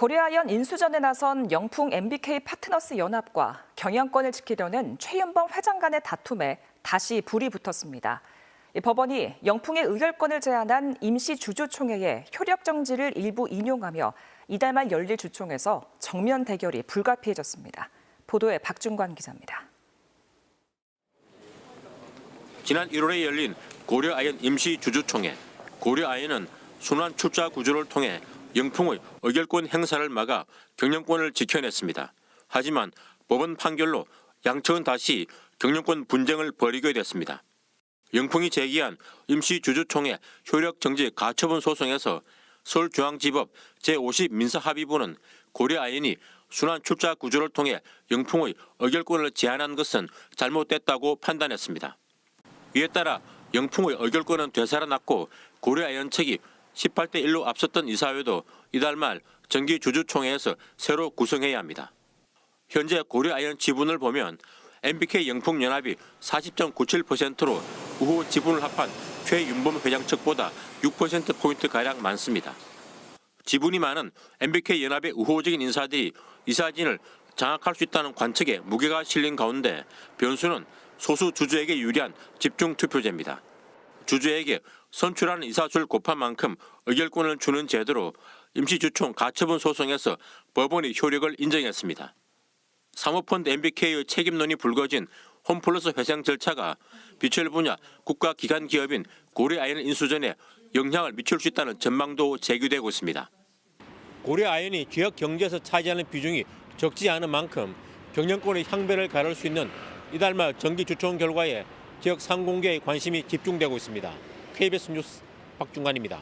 고려아연 인수전에 나선 영풍 MBK 파트너스 연합과 경영권을 지키려는 최윤범 회장 간의 다툼에 다시 불이 붙었습니다. 이 법원이 영풍의 의결권을 제한한 임시 주주총회의 효력 정지를 일부 인용하며 이달 말 열릴 주총에서 정면 대결이 불가피해졌습니다. 보도에 박준관 기자입니다. 지난 1월에 열린 고려아연 임시 주주총회. 고려아연은 순환 출자 구조를 통해 영풍의 의결권 행사를 막아 경영권을 지켜냈습니다. 하지만 법원 판결로 양측은 다시 경영권 분쟁을 벌이게 됐습니다. 영풍이 제기한 임시주주총회 효력정지 가처분 소송에서 서울중앙지법 제50 민사합의부는 고려아연이 순환 출자 구조를 통해 영풍의 의결권을 제한한 것은 잘못됐다고 판단했습니다. 이에 따라 영풍의 의결권은 되살아났고 고려아연 측이 18대 1로 앞섰던 이사회도 이달 말 정기 주주총회에서 새로 구성해야 합니다. 현재 고려아연 지분을 보면 MBK 영풍연합이 40.97%로 우호 지분을 합한 최윤범 회장 측보다 6%포인트 가량 많습니다. 지분이 많은 MBK 연합의 우호적인 인사들이 이사진을 장악할 수 있다는 관측에 무게가 실린 가운데 변수는 소수 주주에게 유리한 집중 투표제입니다. 주주에게 선출하는 이사수를 곱한 만큼 의결권을 주는 제도로 임시주총 가처분 소송에서 법원이 효력을 인정했습니다. 사모펀드 MBK의 책임론이 불거진 홈플러스 회생 절차가 비철 분야 국가기관 기업인 고려아연 인수전에 영향을 미칠 수 있다는 전망도 제기되고 있습니다. 고려아연이 지역 경제에서 차지하는 비중이 적지 않은 만큼 경영권의 향배를 가를 수 있는 이달 말 정기 주총 결과에 지역 상공계의 관심이 집중되고 있습니다. KBS 뉴스 박중관입니다.